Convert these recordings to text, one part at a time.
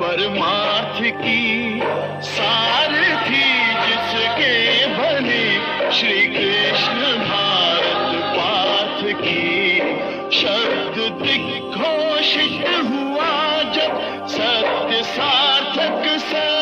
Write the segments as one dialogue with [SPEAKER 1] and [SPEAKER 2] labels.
[SPEAKER 1] परमार्थ की सारथी जिसके बने श्री कृष्ण भारत पाथ की शब्द दिग्घोषित हुआ जब सत्य सार्थक सर्वथा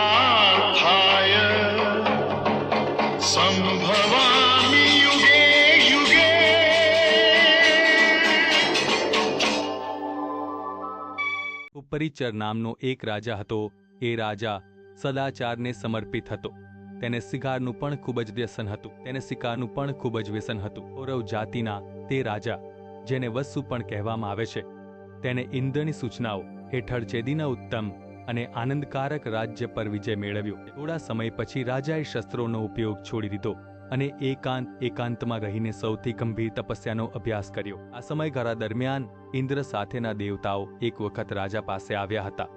[SPEAKER 1] संस्थापनार्थाय संभवामि युगे युगे
[SPEAKER 2] ઉપરીચર નામનો એક રાજા હતો એ રાજા સદાચારને સમર્પિત હતો તેને શિકારનું પણ ખૂબ જ વ્યસન હતું તેને શિકારનું પણ ખૂબ જ વ્યસન હતું કૌરવ જાતિના તે રાજા જેને વસ્તુ પણ કહેવામાં આવે છે તેને ઇન્દ્રની સૂચનાઓ હેઠળ ચેદીના ઉત્તમ અને આનંદકારક રાજ્ય પર વિજય મેળવ્યો. થોડા સમય પછી રાજાએ શસ્ત્રોનો ઉપયોગ છોડી દીધો અને એકાંત એકાંતમાં રહીને સૌથી ગંભીર તપસ્યાનો અભ્યાસ કર્યો. આ સમયગાળા દરમિયાન ઇન્દ્ર સાથેના દેવતાઓ એક વખત રાજા પાસે આવ્યા હતા.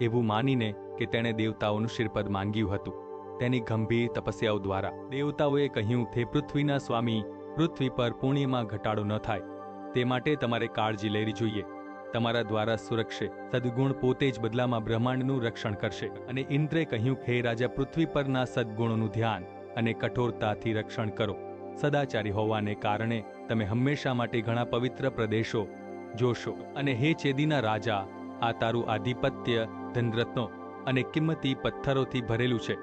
[SPEAKER 2] એવું માનીને કે તેણે દેવતાઓનું શિરપદ માંગ્યું હતું. તેની ગંભીર તપસ્યાઓ દ્વારા દેવતાઓએ કહ્યું તે પૃથ્વીના સ્વામી, પૃથ્વી પર પુણ્યમાં ઘટાડો ન થાય. તે માટે તમારે કાળજી લેવી જોઈએ. તમારા દ્વારા સુરક્ષે સદગુણ પોતે જ બદલામાં બ્રહ્માંડનું રક્ષણ કરશે અને ઇન્દ્રે કહ્યું, હે રાજા, પૃથ્વી પરના સદગુણોનું ધ્યાન અને કઠોરતાથી રક્ષણ કરો. સદાચારી હોવાને કારણે તમે હંમેશા માટે ઘણા પવિત્ર પ્રદેશો જોશો અને હે ચેદીના રાજા, આ તારું આધિપત્ય ધનરત્નો અને કિંમતી પથ્થરોથી ભરેલું છે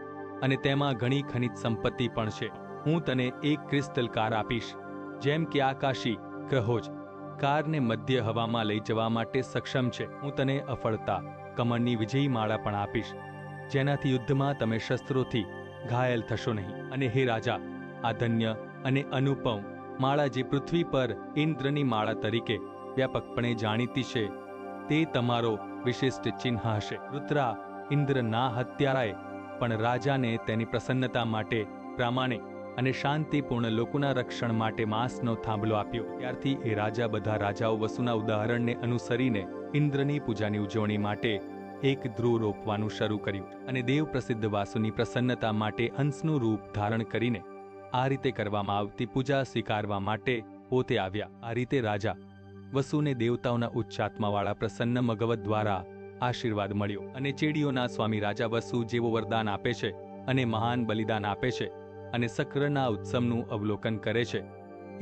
[SPEAKER 2] અને તેમાં ઘણી ખનિજ સંપત્તિ પણ છે. હું તને એક ક્રિસ્ટલ કાર આપીશ, જેમ કે આકાશી ગ્રહો જ. કારને મધ્ય હવામાં લઈ જવા માટે સક્ષમ છે. હું તને અફળતા, કમળની વિજયી માળા પણ આપીશ. જેનાથી યુદ્ધમાં તમે શસ્ત્રોથી ઘાયલ થશો નહીં. અને હે રાજા, આ ધન્ય અને અનુપમ માળા જે પૃથ્વી પર ઇન્દ્રની માળા તરીકે વ્યાપકપણે જાણીતી છે, તે તમારો વિશિષ્ટ ચિહ્ન હશે. રુદ્રા ઇન્દ્ર ના હત્યારાએ પણ રાજાને તેની પ્રસન્નતા માટે પ્રામાણિક અને શાંતિપૂર્ણ લોકોના રક્ષણ માટે માંસનો થાંભલો આપ્યો. ત્યારથી એ રાજા બધા રાજાઓ વસુના ઉદાહરણને અનુસરીને ઇન્દ્રની પૂજાની ઉજવણી માટે એક ધ્રુવ રોપવાનું શરૂ કર્યું અને દેવ પ્રસિદ્ધ વાસુની પ્રસન્નતા માટે હંસનું રૂપ ધારણ કરીને આ રીતે કરવામાં આવતી પૂજા સ્વીકારવા માટે પોતે આવ્યા. આ રીતે રાજા વસુને દેવતાઓના ઉચ્ચાત્માવાળા પ્રસન્ન મગવત દ્વારા આશીર્વાદ મળ્યો અને ચેડીઓના સ્વામી રાજા વસુ જેવો વરદાન આપે છે અને મહાન બલિદાન આપે છે. અને સક્રના ઉત્સવનું અવલોકન કરે છે.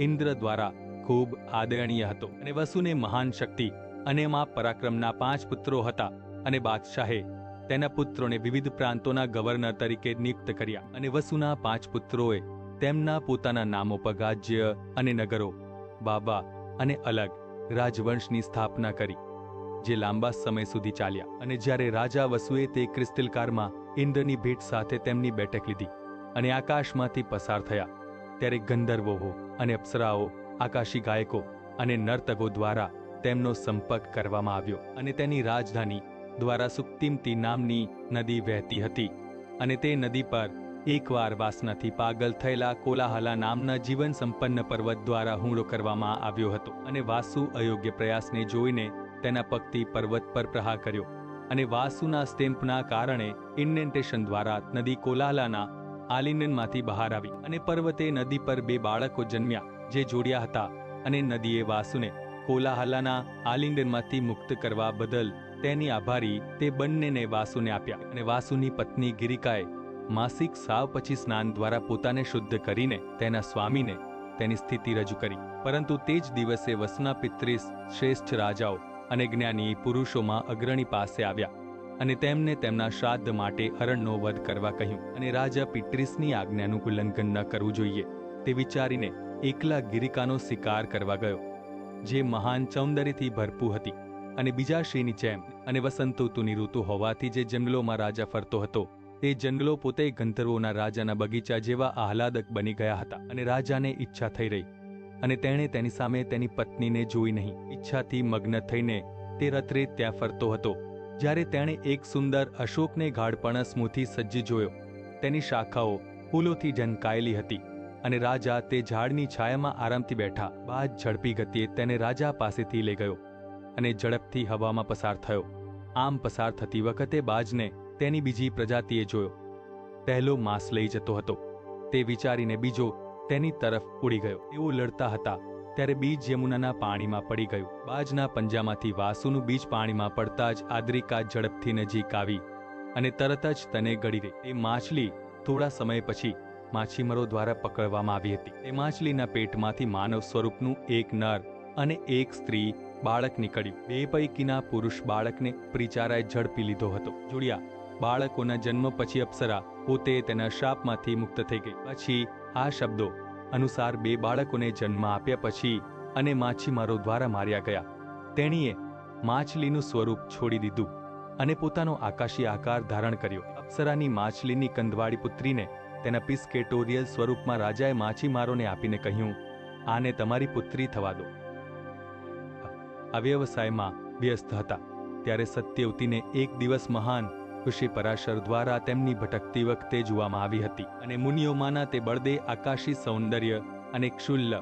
[SPEAKER 2] ઇન્દ્ર દ્વારા ખૂબ આદરણીય હતો અને વસુને મહાન શક્તિ અને મા પરાક્રમના પાંચ પુત્રો હતા અને બાદશાહે તેના પુત્રોને વિવિધ પ્રાંતોના ગવર્નર તરીકે નિયુક્ત કર્યા અને વસુના પાંચ પુત્રોએ તેમના પોતાના નામો પર રાજ્ય અને નગરો, બાબા અને અલગ રાજવંશની સ્થાપના કરી, જે લાંબા સમય સુધી ચાલ્યા અને જ્યારે રાજા વસુએ તે ક્રિસ્ટિલકારમાં ઇન્દ્રની ભેટ સાથે તેમની બેઠક લીધી. અને આકાશમાંથી પસાર થયા. ત્યારે ગંધર્વો અને અપ્સરાઓ, આકાશી ગાયકો અને નર્તકો દ્વારા તેમનો સંપર્ક કરવામાં આવ્યો અને તેની રાજધાની દ્વારા સુક્તિમતી નામની નદી વહેતી હતી અને તે નદી પર એકવાર વાસનાથી પાગલ થયેલા કોલાહલા નામના જીવન સંપન્ન પર્વત દ્વારા હુમલો કરવામાં આવ્યો હતો અને વાસુ અયોગ્ય પ્રયાસને જોઈને તેના પગથી પર્વત પર પ્રહાર કર્યો અને વાસુના સ્ટેમ્પના કારણે ઇન્ડેન્ટેશન દ્વારા નદી કોલાહલાના આલિંગનમાંથી બહાર આવી અને પર્વતે નદી પર બે બાળકો જન્મ્યા, જે જોડ્યા હતા અને નદીએ વાસુને કોલાહલાના આલિંગનમાંથી મુક્ત કરવા બદલ તેની આભારી તે બંનેને વાસુને આપ્યા અને વાસુની પત્ની ગિરિકાએ માસિક સાવ પછી સ્નાન દ્વારા પોતાને શુદ્ધ કરીને તેના સ્વામીને તેની સ્થિતિ રજૂ કરી. પરંતુ તે જ દિવસે વસના પિત્રીસ શ્રેષ્ઠ રાજાઓ અને જ્ઞાની પુરુષોમાં અગ્રણી પાસે આવ્યા. અને તેમને તેમના શ્રાદ્ધ માટે હરણનો વધ કરવા કહ્યું. અને રાજા પિત્રીસની આજ્ઞાનું ઉલ્લંઘન ન કરવું જોઈએ. તે વિચારીને એકલા ગિરિકાનો શિકાર કરવા ગયો, જે મહાન સૌંદર્યથી ભરપૂર હતી. અને બીજા શ્રીની જેમ અને વસંત ઋતુની ઋતુ હોવાથી જે જંગલોમાં રાજા ફરતો હતો, તે જંગલો પોતે ગંધર્વોના રાજાના બગીચા જેવા આહલાદક બની ગયા હતા અને રાજાને ઈચ્છા થઈ રહી. અને તેણે તેની સામે તેની પત્નીને જોઈ નહીં. ઈચ્છાથી મગ્ન થઈને તે રાત્રે ત્યાં ફરતો હતો. જ્યારે તેણે એક સુંદર અશોકને ગાઢપણસમૂથી સજ્જ જોયો, તેની શાખાઓ ફૂલોથી ઢંકાયેલી હતી અને રાજા તે ઝાડની છાયામાં આરામથી બેઠા બાદ ઝડપી ગતિએ તેને રાજા પાસેથી લઈ ગયો અને ઝડપથી હવામાં પસાર થયો. આમ પસાર થતી વખતે બાજને તેની બીજી પ્રજાતિએ જોયો. પહેલો માંસ લઈ જતો હતો. તે વિચારીને બીજો તેની તરફ ઉડી ગયો. તેઓ લડતા હતા ત્યારે બીજ યમુનાના પાણીમાં પડી ગયું. બાજના પંજામાંથી વાસુનું બીજ પાણીમાં પડતા જ આદ્રિકા ઝડપથી નજીક આવી અને તરત જ તેને ગળી રહી. એ માછલી થોડા સમય પછી માછીમરો દ્વારા પકડવામાં આવી હતી. તે માછલીના પેટમાંથી માનવ સ્વરૂપનું એક નર અને એક સ્ત્રી બાળક નીકળ્યું. બે પૈકીના પુરુષ બાળકને પ્રિચારાએ ઝડપી લીધો હતો. જોડિયા, બાળકોના જન્મ પછી અપ્સરા પોતે તેના શાપમાંથી મુક્ત થઈ ગઈ. પછી આ શબ્દો અનુસાર બે બાળકોને જન્મ આપ્યા પછી અને માછીમારો દ્વારા માર્યા ગયા. તેણીએ માછલીનું સ્વરૂપ છોડી દીધું અને પોતાનો આકાશી આકાર ધારણ કર્યો. અપ્સરાની માછલીની કંદવાળી પુત્રીને તેના પિસ્કેટોરિયલ સ્વરૂપમાં રાજાએ માછીમારોને આપીને કહ્યું, આને તમારી પુત્રી થવા દો. આ વ્યવસાયમાં વ્યસ્ત હતા. ત્યારે સત્યવતીને એક દિવસ મહાન ઋષિ પરાશર દ્વારા તેમની ભટકતી વખતે જોવામાં આવી હતી અને મુનિઓમાંના તે બળદે આકાશી સૌંદર્ય અને ક્ષુલ્લ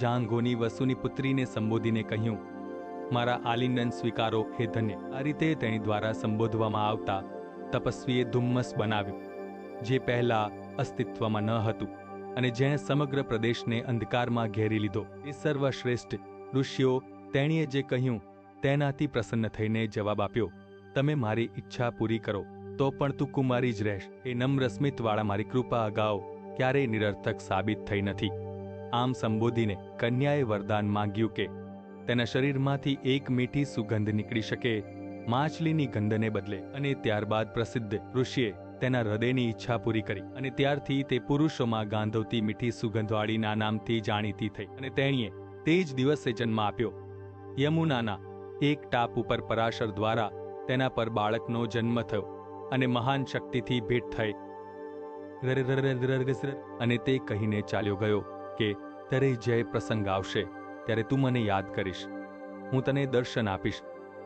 [SPEAKER 2] જાંઘોની વસુની પુત્રીને સંબોધીને કહ્યું, મારા આલિંગન સ્વીકારો, હે ધન્ય. આ રીતે તેણી દ્વારા સંબોધવામાં આવતા તપસ્વીએ ધુમ્મસ બનાવ્યું, જે પહેલા અસ્તિત્વમાં ન હતું અને જેણે સમગ્ર પ્રદેશને અંધકારમાં ઘેરી લીધો. એ સર્વશ્રેષ્ઠ ઋષિઓ તેણીએ જે કહ્યું તેનાથી પ્રસન્ન થઈને જવાબ આપ્યો તમે મારી ઈચ્છા પૂરી કરો, તો પણ તું કુમારી જ રહેશ. એ નમ્ર સ્મિતવાળા મારી કૃપા અગાઉ ક્યારેય નિરર્થક સાબિત થઈ નથી. આમ સંબોધીને કન્યાએ વરદાન માંગ્યું કે, તેના શરીરમાંથી એક મીઠી સુગંધ નીકળી શકે, માછલીની ગંધને બદલે. અને ત્યારબાદ પ્રસિદ્ધ ઋષિએ તેના હૃદયની ઈચ્છા પૂરી કરી અને ત્યારથી તે પુરુષોમાં ગાંધવતી મીઠી સુગંધવાળીના નામથી જાણીતી થઈ અને તેણીએ તે જ દિવસે જન્મ આપ્યો. યમુનાના એક ટાપ ઉપર પરાશર દ્વારા તેના પર બાળકનો જન્મ થયો અને મહાન શક્તિથી ભેટ થઈ. અને તે કહીને ચાલ્યો ગયો કે ત્યારે જય પ્રસંગ આવશે, ત્યારે તું મને યાદ કરીશ. હું તને દર્શન આપીશ.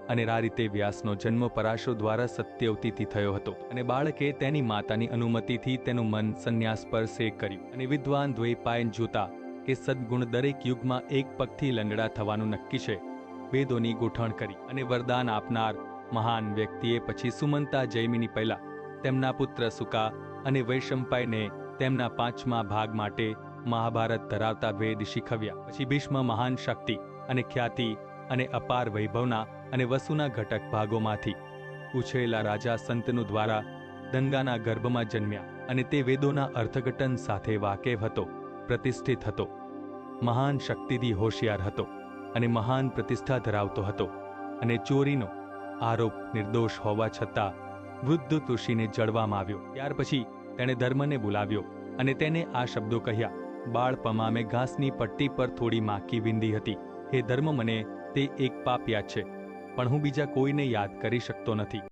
[SPEAKER 2] અને આ રીતે વ્યાસનો જન્મ પરાશો દ્વારા સત્યવતીથી થયો હતો અને બાળકે તેની માતાની અનુમતિથી તેનું મન સંન્યાસ પર સેક કર્યું અને વિદ્વાન દ્વૈપાયન જોતા કે સદ્ગુણ દરેક યુગમાં એક પગથી લંગડા થવાનું નક્કી છે. વેદોની ગોઠણ કરી અને વરદાન આપનાર મહાન વ્યક્તિએ પછી સુમંતા જૈમિની પહેલા તેમના પુત્ર સુકા અને વૈશંપાઈને તેમના પાંચમા ભાગ માટે મહાભારત ધરાવતા વેદ શીખવ્યા. પછી ભીષ્મ મહાન શક્તિ અને ખ્યાતિ અને અપાર વૈભવના અને વસુના ઘટક ભાગોમાંથી ઉછરેલા રાજા સંતનુ દ્વારા દંગાના ગર્ભમાં જન્મ્યા અને તે વેદોના અર્થઘટન સાથે વાકેફ હતો, પ્રતિષ્ઠિત હતો. મહાન શક્તિથી હોશિયાર હતો અને મહાન પ્રતિષ્ઠા ધરાવતો હતો અને ચોરીનો આરોપ નિર્દોષ હોવા છતાં વૃદ્ધ તુષીને જડવામાં આવ્યો. ત્યાર પછી તેણે ધર્મને બોલાવ્યો અને તેને આ શબ્દો કહ્યા. બાળપમાં મેં ઘાસની પટ્ટી પર થોડી માખી વિંધી હતી. હે ધર્મ, મને તે એક પાપ યાદ છે, પણ હું બીજા કોઈને યાદ કરી શકતો નથી.